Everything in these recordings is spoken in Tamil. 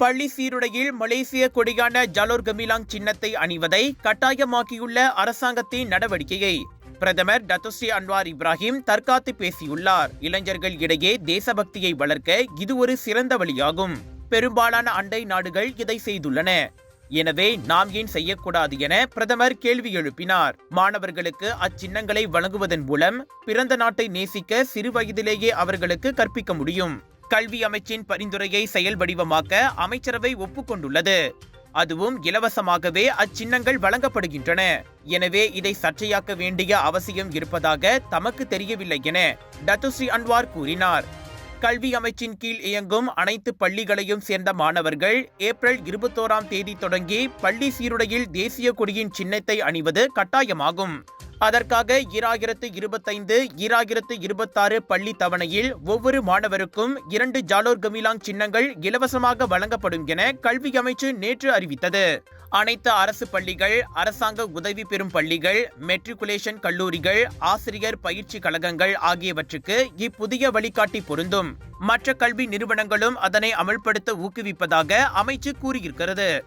பள்ளி சீருடையில் மலேசிய கொடியான ஜலோர் கமிலாங் சின்னத்தை அணிவதை கட்டாயமாக்கியுள்ள அரசாங்கத்தின் நடவடிக்கையை பிரதமர் டத்துஸ்ரீ அன்வார் இப்ராஹிம் தற்காத்து பேசியுள்ளார். இளைஞர்கள் இடையே தேசபக்தியை வளர்க்க இது ஒரு சிறந்த வழியாகும். பெரும்பாலான அண்டை நாடுகள் இதை செய்துள்ளன. எனவே நாம் ஏன் செய்யக்கூடாது என பிரதமர் கேள்வி எழுப்பினார். மாணவர்களுக்கு அச்சின்னங்களை வழங்குவதன் மூலம் பிறந்த நாட்டை நேசிக்க சிறு வயதிலேயே அவர்களுக்கு கற்பிக்க முடியும். கல்வி அமைச்சின் பரிந்துரையை செயல் வடிவமாக்க அமைச்சரவை ஒப்புக்கொண்டுள்ளது. அதுவும் இலவசமாகவே அச்சின்னங்கள் வழங்கப்படுகின்றன. எனவே இதை சர்ச்சையாக்க வேண்டிய அவசியம் இருப்பதாக தமக்கு தெரியவில்லை என டத்துஸ்ரீ அன்வார் கூறினார். கல்வி அமைச்சின் கீழ் இயங்கும் அனைத்து பள்ளிகளையும் சேர்ந்த மாணவர்கள் ஏப்ரல் இருபத்தோராம் தேதி தொடங்கி பள்ளி சீருடையில் தேசிய கொடியின் சின்னத்தை அணிவது கட்டாயமாகும். அதற்காக ஈராயிரத்து இருபத்தைந்து ஈராயிரத்து இருபத்தாறு பள்ளி தவணையில் ஒவ்வொரு மாணவருக்கும் இரண்டு ஜாலோர் கமிலாங் சின்னங்கள் இலவசமாக வழங்கப்படும் என கல்வி அமைச்சு நேற்று அறிவித்தது. அனைத்து அரசு பள்ளிகள் அரசாங்க உதவி பெறும் பள்ளிகள் மெட்ரிகுலேஷன் கல்லூரிகள் ஆசிரியர் பயிற்சி கழகங்கள் ஆகியவற்றுக்கு இப்புதிய வழிகாட்டி பொருந்தும். மற்ற கல்வி நிறுவனங்களும் அதனை அமல்படுத்த ஊக்குவிப்பதாக அமைச்சு கூறியிருக்கிறது.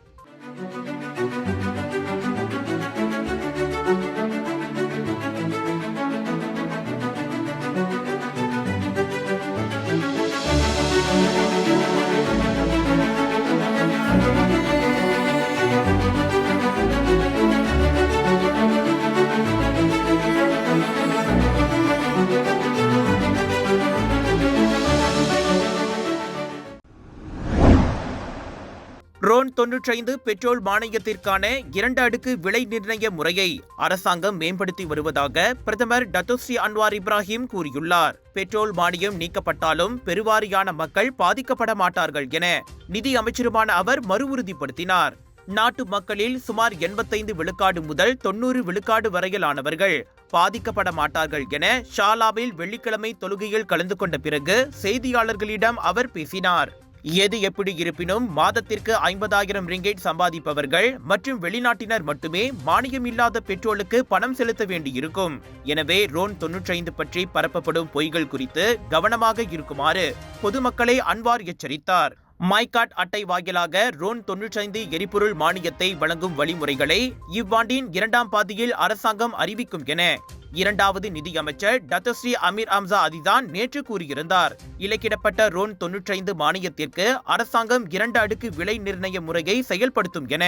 ரோன் தொன்னூற்றைந்து பெட்ரோல் மானியத்திற்கான இரண்டு அடுக்கு விலை நிர்ணய முறையை அரசாங்கம் மேம்படுத்தி வருவதாக பிரதமர் டத்தோஸ்ரீ அன்வார் இப்ராஹிம் கூறியுள்ளார். பெட்ரோல் மானியம் நீக்கப்பட்டாலும் பெருவாரியான மக்கள் பாதிக்கப்பட மாட்டார்கள் என நிதி அமைச்சருமான அவர் மறு உறுதிப்படுத்தினார் நாட்டு மக்களில் சுமார் எண்பத்தைந்து விழுக்காடு முதல் தொன்னூறு விழுக்காடு வரையிலானவர்கள் பாதிக்கப்பட மாட்டார்கள் என ஷாலாவில் வெள்ளிக்கிழமை தொழுகையில் கலந்து கொண்ட பிறகு செய்தியாளர்களிடம் அவர் பேசினார். எது எப்படி இருப்பினும் மாதத்திற்கு ஐம்பதாயிரம் ரிங்கேட் சம்பாதிப்பவர்கள் மற்றும் வெளிநாட்டினர் மட்டுமே மானியம் இல்லாத பெட்ரோலுக்கு பணம் செலுத்த வேண்டியிருக்கும். எனவே ரோன் தொன்னூற்றைந்து பற்றி பரப்பப்படும் பொய்கள் குறித்து கவனமாக இருக்குமாறு பொதுமக்களை அன்வார் எச்சரித்தார். மைகாட் அட்டை வாயிலாக ரோன் தொன்னூற்றைந்து எரிபொருள் மானியத்தை வழங்கும் வழிமுறைகளை இவ்வாண்டின் இரண்டாம் பாதியில் அரசாங்கம் அறிவிக்கும் என இரண்டாவது நிதியமைச்சர் டத்தஸ்ரீ அமீர் அம்சா அதிதான் நேற்று கூறியிருந்தார். இலக்கிடப்பட்ட ரோன் தொன்னூற்றைந்து மானியத்திற்கு அரசாங்கம் இரண்டு அடுக்கு விலை நிர்ணய முறையை செயல்படுத்தும் என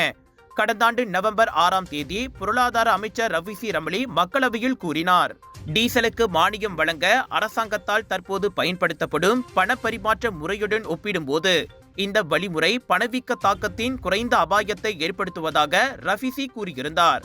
கடந்த ஆண்டு நவம்பர் ஆறாம் தேதி பொருளாதார அமைச்சர் ரவிசி ரமலி மக்களவையில் கூறினார். டீசலுக்கு மானியம் வழங்க அரசாங்கத்தால் தற்போது பயன்படுத்தப்படும் பணப்பரிமாற்ற முறையுடன் ஒப்பிடும்போது இந்த வழிமுறை பணவீக்க தாக்கத்தின் குறைந்த அபாயத்தை ஏற்படுத்துவதாக ரஃபிசி கூறியிருந்தார்.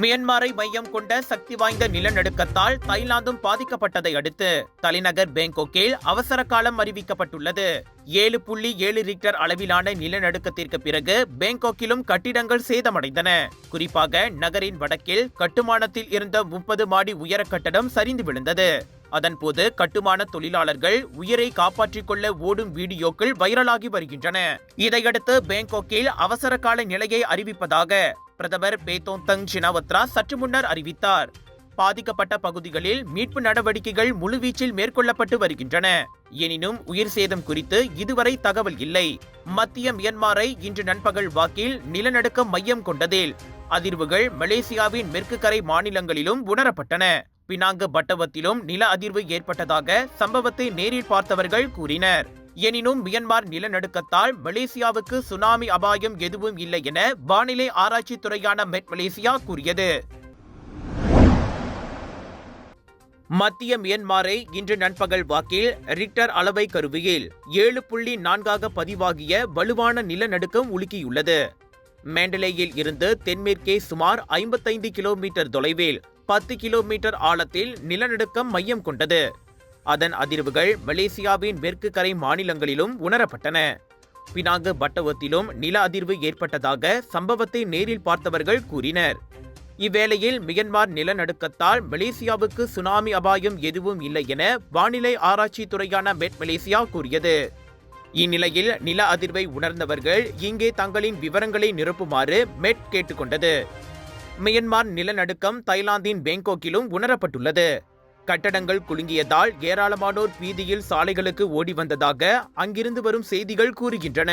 மியன்மாரை மையம் கொண்ட சக்தி வாய்ந்த நிலநடுக்கத்தால் தாய்லாந்தும் பாதிக்கப்பட்டதை அடுத்து தலைநகர் பேங்காக்கில் அவசர காலம் அறிவிக்கப்பட்டுள்ளது. ஏழு புள்ளி ஏழு ரிக்டர் அளவிலான நிலநடுக்கத்திற்கு பிறகு பேங்காக்கிலும் கட்டிடங்கள் சேதமடைந்தன. குறிப்பாக நகரின் வடக்கில் கட்டுமானத்தில் இருந்த முப்பது மாடி உயர கட்டடம் சரிந்து விழுந்தது. அதன்போது கட்டுமான தொழிலாளர்கள் உயிரை காப்பாற்றிக் கொள்ள ஓடும் வீடியோக்கள் வைரலாகி வருகின்றன. இதையடுத்து பேங்காக்கில் அவசர கால நிலையை அறிவிப்பதாக பிரதமர் பேத்தோங் தங் சினாவத்ரா சற்று முன்னர் அறிவித்தார். பாதிக்கப்பட்ட பகுதிகளில் மீட்பு நடவடிக்கைகள் முழுவீச்சில் மேற்கொள்ளப்பட்டு வருகின்றன. எனினும் உயிர் சேதம் குறித்து இதுவரை தகவல் இல்லை. மத்திய மியன்மாரை இன்று நண்பகல் வாக்கில் நிலநடுக்கம் மையம் கொண்டதில் அதிர்வுகள் மலேசியாவின் மேற்கு கரை மாநிலங்களிலும் உணரப்பட்டன. பினாங்கு பட்டவத்திலும் நில அதிர்வு ஏற்பட்டதாக சம்பவத்தை நேரில் பார்த்தவர்கள் கூறினர். எனினும் மியன்மார் நிலநடுக்கத்தால் மலேசியாவுக்கு சுனாமி அபாயம் எதுவும் இல்லை என வானிலை ஆராய்ச்சி துறையான மெட் மலேசியா கூறியது. மத்திய மியன்மாரை இன்று நண்பகல் வாக்கில் ரிக்டர் அளவை கருவியில் ஏழு புள்ளி நான்காக பதிவாகிய வலுவான நிலநடுக்கம் உலுக்கியுள்ளது. மேண்டலேயில் இருந்து தென்மேற்கே சுமார் ஐம்பத்தைந்து கிலோமீட்டர் தொலைவில் பத்து கிலோமீட்டர் ஆழத்தில் நிலநடுக்கம் மையம் கொண்டது. அதன் அதிர்வுகள் மலேசியாவின் மேற்கு கரை மாநிலங்களிலும் உணரப்பட்டன. பினாங்கு பட்டவத்திலும் நில அதிர்வு ஏற்பட்டதாக சம்பவத்தை நேரில் பார்த்தவர்கள் கூறினர். இவ்வேளையில் மியன்மார் நிலநடுக்கத்தால் மலேசியாவுக்கு சுனாமி அபாயம் எதுவும் இல்லை என வானிலை ஆராய்ச்சி துறையான மெட் மலேசியா கூறியது. இந்நிலையில் நில அதிர்வை உணர்ந்தவர்கள் இங்கே தங்களின் விவரங்களை நிரப்புமாறு மெட் கேட்டுக்கொண்டது. மியன்மார் நிலநடுக்கம் தைலாந்தின் பேங்காக்கிலும் உணரப்பட்டுள்ளது. கட்டடங்கள் குலுங்கியதால் ஏராளமானோர் வீதியில் சாலைகளுக்கு ஓடி வந்ததாக அங்கிருந்து வரும் செய்திகள் கூறுகின்றன.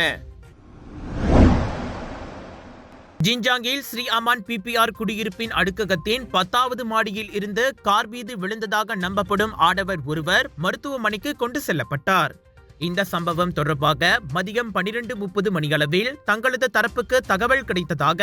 ஜின்ஜாங்கில் ஸ்ரீ அமான் பிபிஆர் குடியிருப்பின் அடுக்ககத்தின் பத்தாவது மாடியில் இருந்து கார் மீது விழுந்ததாக நம்பப்படும் ஆடவர் ஒருவர் மருத்துவமனைக்கு கொண்டு செல்லப்பட்டார். இந்த சம்பவம் தொடர்பாக மதியம் பனிரெண்டு முப்பது மணியளவில் தங்களது தரப்புக்கு தகவல் கிடைத்ததாக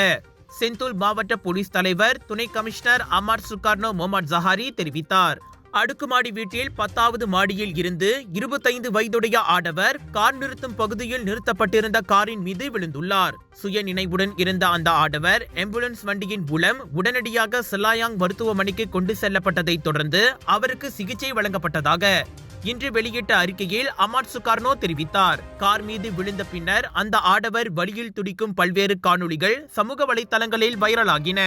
செந்தூல் மாவட்ட போலீஸ் தலைவர் துணை commissioner Amar Sukarno Mohamad Jahari தெரிவித்தார். அடுக்குமாடி வீட்டில் பத்தாவது மாடியில் இருந்து இருபத்தைந்து வயதுடைய ஆடவர் கார் நிறுத்தும் பகுதியில் நிறுத்தப்பட்டிருந்த காரின் மீது விழுந்துள்ளார். சுய நினைவுடன் இருந்த அந்த ஆடவர் ஆம்புலன்ஸ் வண்டியின் மூலம் உடனடியாக செலாயாங் மருத்துவமனைக்கு கொண்டு செல்லப்பட்டதைத் தொடர்ந்து அவருக்கு சிகிச்சை வழங்கப்பட்டதாக இன்று வெளியிட்ட அறிக்கையில் அமாட்சு சுகார்னோ தெரிவித்தார். கார் மீது விழுந்த பின்னர் அந்த ஆடவர் வழியில் துடிக்கும் பல்வேறு காணொளிகள் சமூக வலைத்தளங்களில் வைரலாகின.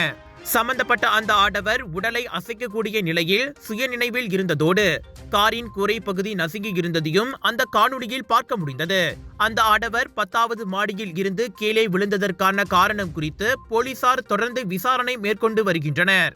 சம்பந்தப்பட்ட அந்த ஆடவர் உடலை அசைக்கக்கூடிய நிலையில் சுயநினைவில் இருந்ததோடு காரின் கூரை பகுதி நசுங்கி இருந்ததையும் அந்த காணொளியில் பார்க்க முடிந்தது. அந்த ஆடவர் பத்தாவது மாடியில் இருந்து கீழே விழுந்ததற்கான காரணம் குறித்து போலீசார் தொடர்ந்து விசாரணை மேற்கொண்டு வருகின்றனர்.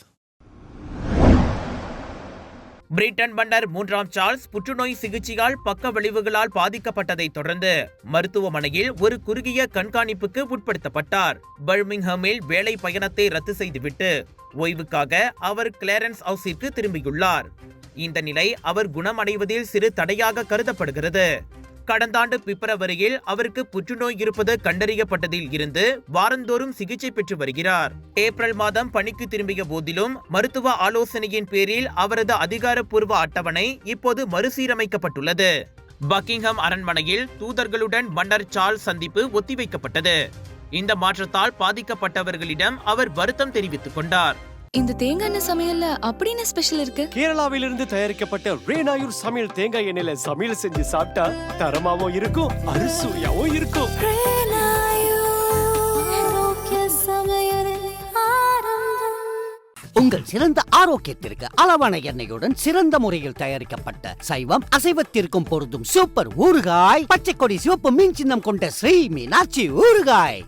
Britain மன்னர் மூன்றாம் சார்ல்ஸ் புற்றுநோய் சிகிச்சையால் பக்க விளைவுகளால் பாதிக்கப்பட்டதை தொடர்ந்து மருத்துவமனையில் ஒரு குறுகிய கண்காணிப்புக்கு உட்படுத்தப்பட்டார். பர்மிங்ஹாமில் வேலை பயணத்தை ரத்து செய்துவிட்டு ஓய்வுக்காக அவர் கிளாரன்ஸ் ஹவுஸிற்கு திரும்பியுள்ளார். இந்த நிலை அவர் குணமடைவதில் சிறு தடையாக கருதப்படுகிறது. கடந்த ஆண்டு பிப்ரவரியில் அவருக்கு புற்றுநோய் இருப்பது கண்டறியப்பட்டதில் இருந்து வாரந்தோறும் சிகிச்சை பெற்று வருகிறார். ஏப்ரல் மாதம் பணிக்கு திரும்பிய போதிலும் மருத்துவ ஆலோசனையின் பேரில் அவரது அதிகாரப்பூர்வ அட்டவணை இப்போது மறுசீரமைக்கப்பட்டுள்ளது. பக்கிங்ஹாம் அரண்மனையில் தூதர்களுடன் மன்னர் சார்ல் சந்திப்பு ஒத்திவைக்கப்பட்டது. இந்த மாற்றத்தால் பாதிக்கப்பட்டவர்களிடம் அவர் வருத்தம் தெரிவித்துக் கொண்டார். இந்த தேங்காய் எண்ணெய் சமையல்ல அப்படி என்ன ஸ்பெஷல் இருக்கு? கேரளாவிலிருந்து தயாரிக்கப்பட்ட ரேனாயூர் சமையல் தேங்காய் எண்ணெயில சமையல் செஞ்சு சாப்பிட்டா தரமாவும் இருக்கும் அறுசுவையாவும் இருக்கும். உங்கள் சிறந்த ஆரோக்கியத்திற்கு அளவான எண்ணெயுடன் சிறந்த முறையில் தயாரிக்கப்பட்ட சைவம் அசைவத்திற்கும் பொருந்தும் சூப்பர் ஊறுகாய் பச்சை கொடி சிவப்பு மீன் சின்னம் கொண்ட ஸ்ரீ மீனாட்சி ஊறுகாய்.